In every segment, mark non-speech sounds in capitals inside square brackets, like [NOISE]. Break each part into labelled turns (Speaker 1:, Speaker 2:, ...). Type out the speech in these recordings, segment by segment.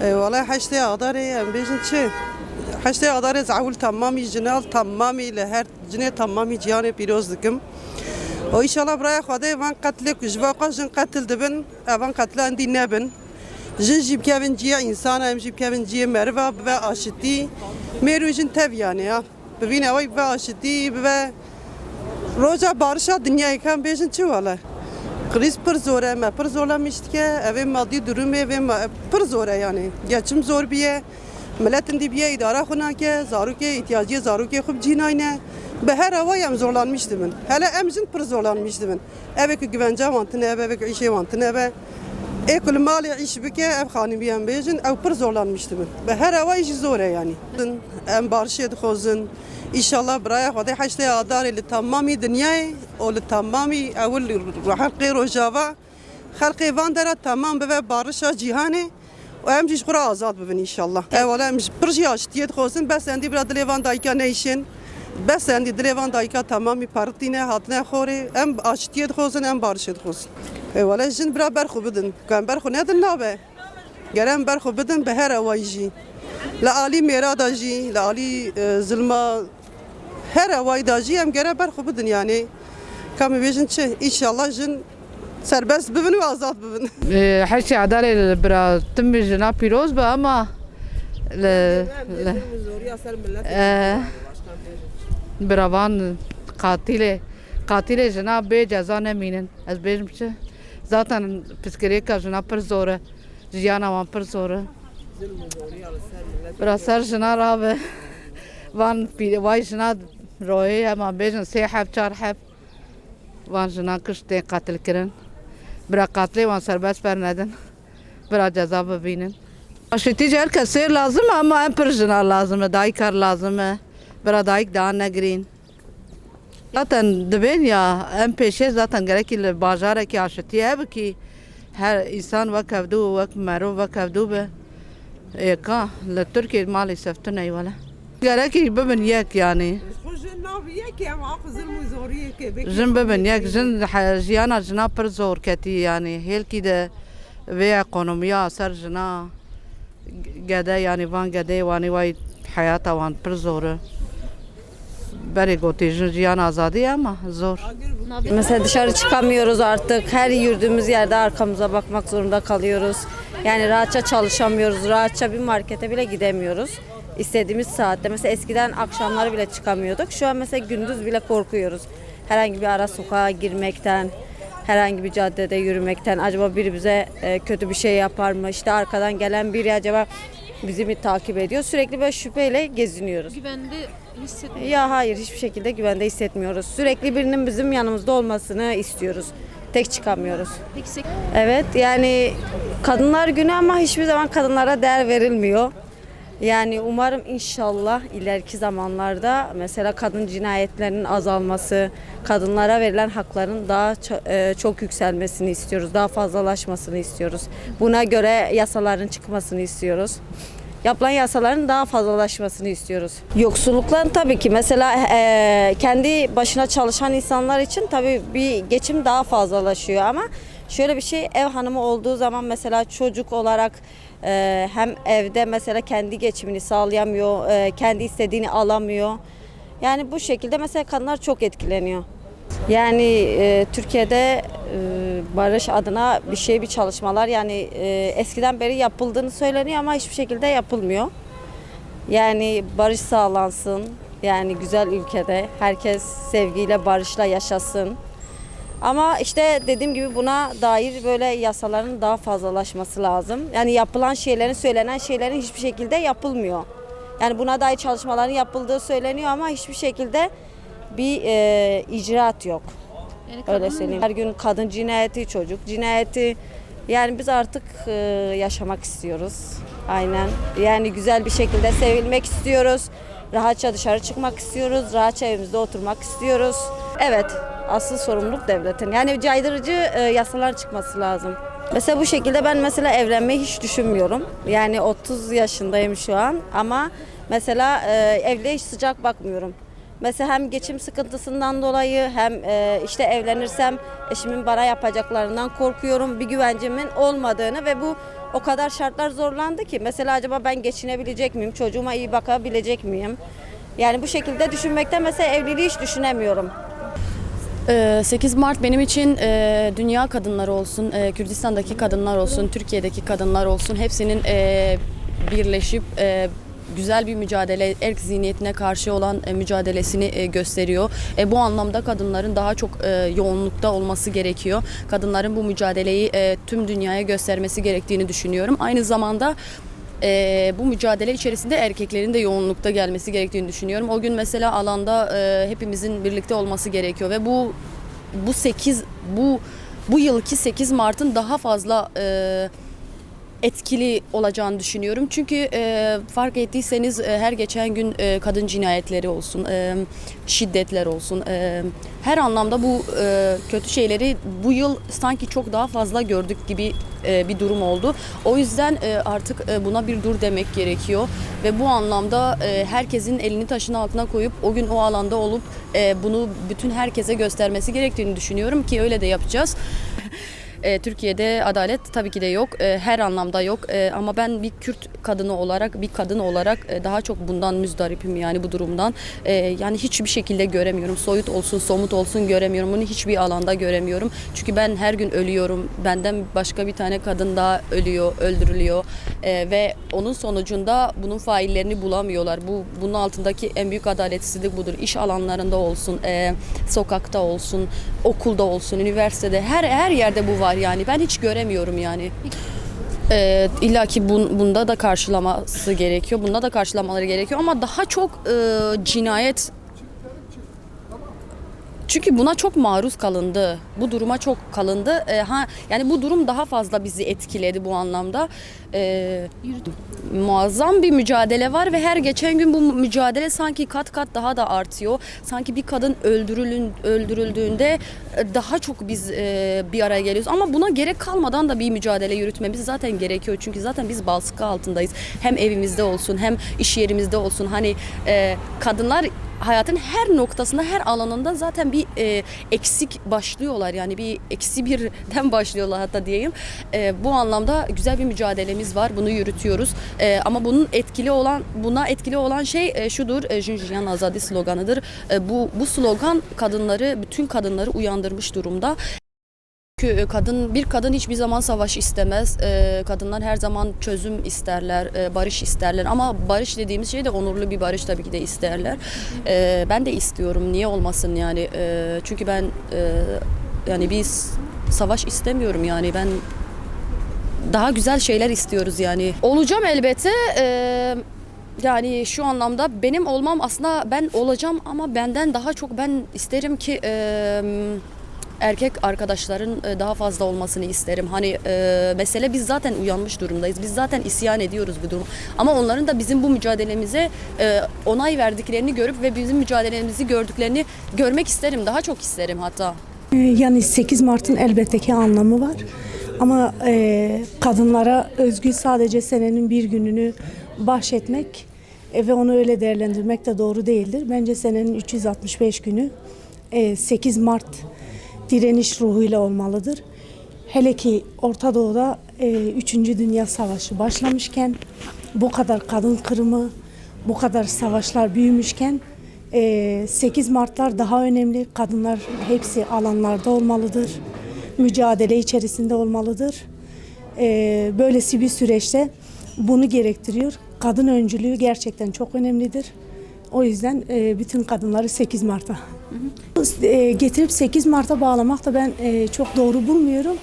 Speaker 1: E, Vallahi haşte adarı em bejin çi. Haşte adarı zavul tamamı jinal tamamı ile her cine tamamı cihanı piroz dikim. O inşallah buraya xwedê van qetlê ku ji vaka jin qetil dibin evan qetlan dî nebin. Jin jî bikevin ciya însan em jî bikevin ciyê Bibîne ew bibe aşitî bibe roja barışa dünyayê kan bêjin çi wale. Kriz pir zor e, me pir zorlamıştike, evê madî durumê vê me pir zor yani. Geçim zor biye, milletin dî biye idara xwe nake, zarokê ihtiyaciyê zarokê xwe bicînayne. Bi her eva em zorlanmış dibin. Hele em jin pir zorlanmış dibin. Evê ku güvence wan tune hebe, evê ku îşê Ekul mali iş bike ev xanı biyen bejin ev pır zorlanmıştı mı? Ve her hava işi zor e yani. Em barşe dixozin. İnşallah braya xwedê heştê adarê li tamamî dinyayê û li tamamî ewil herqê rojava xelqê van dera tamam bive barışa cîhanê û e. em jî ji xwe re azad bibin inşallah. Ewala em ji pir jî aşitiyê dixwazin besendî bira dilê van dayika neyşin. Besendî dilê van dayika tamamî partîne hatine xorê em aşitiyê dixwazin em barışê dixwazin. اولا جن برا برخو بدن کن برخو ندن نابه گرم برخو بدن به هر اوایجی لعالی میرادا جی لعالی ظلما her havayı da jiyem gere berxu bidin yani. Kamı bêjin çi inşallah jin serbest bibin ve azad bibin. [LAUGHS]
Speaker 2: حشي عدالة برا تم جنا بيروز بقى اما ل ل براوان قاتله قاتله جنا به جزا نمینن از بیجم چه Zaten psikoloji kažena przore, žijana vam przore. Biraz her jina rave, van vay jina roye ama bejin sehep çarhep. Van jina kışte katil kirin. Bira katli van serbest bernedin. Bira ceza bebinin. Aşıtıcı herkese lazım ama en jina lazım, e, daikar lazım. E. Bira daik daha ne girin. Zaten dibin ya en peşe zaten gerek il bajara ki aşitiye hep ki her insan vakavdu vak mero vakavdu be. Eka le Türkiye maalesef tüney valla. Gerek ki bibin yek yani. Jin bibin yek jin jiyana jina pir zor keti yani helki de ve ekonomiya ser jina gede yani van gede vani vay hayata van pir zor. Beri goti jin jiyan azadi ama zor.
Speaker 3: Mesela dışarı çıkamıyoruz artık. Her yürüdüğümüz yerde arkamıza bakmak zorunda kalıyoruz. Yani rahatça çalışamıyoruz. Rahatça bir markete bile gidemiyoruz. İstediğimiz saatte. Mesela eskiden akşamları bile çıkamıyorduk. Şu an mesela gündüz bile korkuyoruz. Herhangi bir ara sokağa girmekten, herhangi bir caddede yürümekten. Acaba biri bize kötü bir şey yapar mı? İşte arkadan gelen biri acaba bizi mi takip ediyor? Sürekli böyle şüpheyle geziniyoruz.
Speaker 4: güvende hissetmiyor.
Speaker 3: Ya hayır hiçbir şekilde güvende hissetmiyoruz. Sürekli birinin bizim yanımızda olmasını istiyoruz. Tek çıkamıyoruz.
Speaker 4: Peki sek-
Speaker 3: Evet yani kadınlar günü ama hiçbir zaman kadınlara değer verilmiyor. Yani umarım inşallah ileriki zamanlarda mesela kadın cinayetlerinin azalması, kadınlara verilen hakların daha e, çok yükselmesini istiyoruz. Daha fazlalaşmasını istiyoruz. Buna göre yasaların çıkmasını istiyoruz. Yapılan yasaların daha fazlalaşmasını istiyoruz. Yoksullukların tabii ki mesela e, kendi başına çalışan insanlar için tabii bir geçim daha fazlalaşıyor ama şöyle bir şey ev hanımı olduğu zaman mesela çocuk olarak e, hem evde mesela kendi geçimini sağlayamıyor, e, kendi istediğini alamıyor. Yani bu şekilde mesela kadınlar çok etkileniyor. Yani e, Türkiye'de e, barış adına bir şey bir çalışmalar yani e, eskiden beri yapıldığını söyleniyor ama hiçbir şekilde yapılmıyor. Yani barış sağlansın. Yani güzel ülkede herkes sevgiyle barışla yaşasın. Ama işte dediğim gibi buna dair böyle yasaların daha fazlalaşması lazım. Yani yapılan şeylerin, söylenen şeylerin hiçbir şekilde yapılmıyor. Yani buna dair çalışmaların yapıldığı söyleniyor ama hiçbir şekilde bir e, icraat yok.
Speaker 4: yani
Speaker 3: Öyle söyleyeyim. Her gün kadın cinayeti, çocuk cinayeti. Yani biz artık e, yaşamak istiyoruz. Aynen. Yani güzel bir şekilde sevilmek istiyoruz. Rahatça dışarı çıkmak istiyoruz. Rahatça evimizde oturmak istiyoruz. Evet. Asıl sorumluluk devletin. Yani caydırıcı e, yasalar çıkması lazım. Mesela bu şekilde ben mesela evlenmeyi hiç düşünmüyorum. Yani 30 yaşındayım şu an ama mesela e, evde hiç sıcak bakmıyorum. Mesela hem geçim sıkıntısından dolayı hem e, işte evlenirsem eşimin bana yapacaklarından korkuyorum. Bir güvencimin olmadığını ve bu o kadar şartlar zorlandı ki. Mesela acaba ben geçinebilecek miyim? Çocuğuma iyi bakabilecek miyim? Yani bu şekilde düşünmekte mesela evliliği hiç düşünemiyorum.
Speaker 5: Ee, 8 Mart benim için e, dünya kadınları olsun, e, Kürdistan'daki kadınlar olsun, Türkiye'deki kadınlar olsun hepsinin birleşip güzel bir mücadele, erk zihniyetine karşı olan e, mücadelesini e, gösteriyor. E, bu anlamda kadınların daha çok yoğunlukta olması gerekiyor. Kadınların bu mücadeleyi tüm dünyaya göstermesi gerektiğini düşünüyorum. Aynı zamanda e, bu mücadele içerisinde erkeklerin de yoğunlukta gelmesi gerektiğini düşünüyorum. O gün mesela alanda e, hepimizin birlikte olması gerekiyor ve bu bu 8 bu bu yılki 8 Mart'ın daha fazla e, etkili olacağını düşünüyorum. Çünkü e, fark ettiyseniz e, her geçen gün e, kadın cinayetleri olsun, e, şiddetler olsun, e, her anlamda bu e, kötü şeyleri bu yıl sanki çok daha fazla gördük gibi e, bir durum oldu. O yüzden e, artık e, buna bir dur demek gerekiyor ve bu anlamda e, herkesin elini taşın altına koyup o gün o alanda olup e, bunu bütün herkese göstermesi gerektiğini düşünüyorum ki öyle de yapacağız. E, Türkiye'de adalet tabii ki de yok. E, her anlamda yok. E, ama ben bir Kürt kadını olarak, bir kadın olarak e, daha çok bundan müzdaripim yani bu durumdan. E, yani hiçbir şekilde göremiyorum. Soyut olsun, somut olsun göremiyorum. Bunu hiçbir alanda göremiyorum. Çünkü ben her gün ölüyorum. Benden başka bir tane kadın daha ölüyor, öldürülüyor. E, ve onun sonucunda bunun faillerini bulamıyorlar. Bu bunun altındaki en büyük adaletsizlik budur. İş alanlarında olsun, e, sokakta olsun, okulda olsun, üniversitede her her yerde bu var yani. Ben hiç göremiyorum yani. Ee, İlla ki bun- bunda da karşılaması gerekiyor. Bunda da karşılamaları gerekiyor ama daha çok e, cinayet çünkü buna çok maruz kalındı. Bu duruma çok kalındı. Ee, ha yani bu durum daha fazla bizi etkiledi bu anlamda. Ee, muazzam bir mücadele var ve her geçen gün bu mücadele sanki kat kat daha da artıyor. Sanki bir kadın öldürülün öldürüldüğünde e, daha çok biz e, bir araya geliyoruz. Ama buna gerek kalmadan da bir mücadele yürütmemiz zaten gerekiyor. Çünkü zaten biz baskı altındayız. Hem evimizde olsun hem iş yerimizde olsun. Hani e, kadınlar hayatın her noktasında, her alanında zaten bir e, eksik başlıyorlar. Yani bir eksi birden [LAUGHS] başlıyorlar hatta diyeyim. E, bu anlamda güzel bir mücadelemiz var. Bunu yürütüyoruz. E, ama bunun etkili olan, buna etkili olan şey e, şudur. E, Jinjiyan Azadi sloganıdır. E, bu bu slogan kadınları, bütün kadınları uyandırmış durumda. Çünkü kadın bir kadın hiçbir zaman savaş istemez. Ee, kadınlar her zaman çözüm isterler, e, barış isterler. Ama barış dediğimiz şey de onurlu bir barış tabii ki de isterler. Ben de istiyorum. Niye olmasın yani? Çünkü ben e, yani biz savaş istemiyorum yani ben daha güzel şeyler istiyoruz yani. Olacağım elbette. Yani şu anlamda benim olmam aslında ben olacağım ama benden daha çok ben isterim ki e, erkek arkadaşların e, daha fazla olmasını isterim. Hani e, mesele biz zaten uyanmış durumdayız. Biz zaten isyan ediyoruz bu durum. Ama onların da bizim bu mücadelemize e, onay verdiklerini görüp ve bizim mücadelemizi gördüklerini görmek isterim. Daha çok isterim hatta.
Speaker 6: Ee, Yani 8 Mart'ın elbette ki anlamı var. Ama e, kadınlara özgü sadece senenin bir gününü bahşetmek e, ve onu öyle değerlendirmek de doğru değildir. Bence senenin 365 günü e, 8 Mart direniş ruhuyla olmalıdır. Hele ki Orta Doğu'da e, 3. Dünya Savaşı başlamışken bu kadar kadın kırımı, bu kadar savaşlar büyümüşken e, 8 Mart'lar daha önemli. Kadınlar hepsi alanlarda olmalıdır. Mücadele içerisinde olmalıdır. E, böylesi bir süreçte bunu gerektiriyor. Kadın öncülüğü gerçekten çok önemlidir. O yüzden e, bütün kadınları 8 Mart'a e, getirip 8 Mart'a bağlamak da ben e, çok doğru bulmuyorum.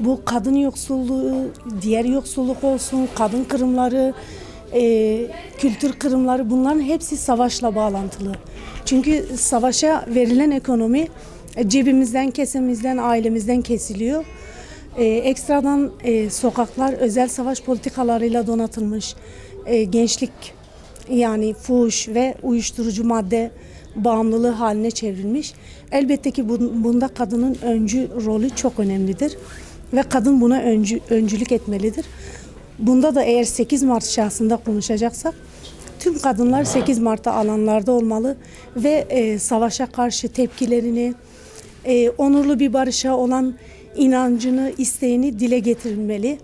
Speaker 6: Bu kadın yoksulluğu, diğer yoksulluk olsun, kadın kırımları, e, kültür kırımları bunların hepsi savaşla bağlantılı. Çünkü savaşa verilen ekonomi e, cebimizden, kesemizden, ailemizden kesiliyor. E, ekstradan e, sokaklar özel savaş politikalarıyla donatılmış. E, gençlik yani fuhuş ve uyuşturucu madde bağımlılığı haline çevrilmiş. Elbette ki bun- bunda kadının öncü rolü çok önemlidir ve kadın buna öncü, öncülük etmelidir. Bunda da eğer 8 Mart şahsında konuşacaksak tüm kadınlar 8 Mart'ta alanlarda olmalı ve e, savaşa karşı tepkilerini, e, onurlu bir barışa olan inancını, isteğini dile getirilmeli.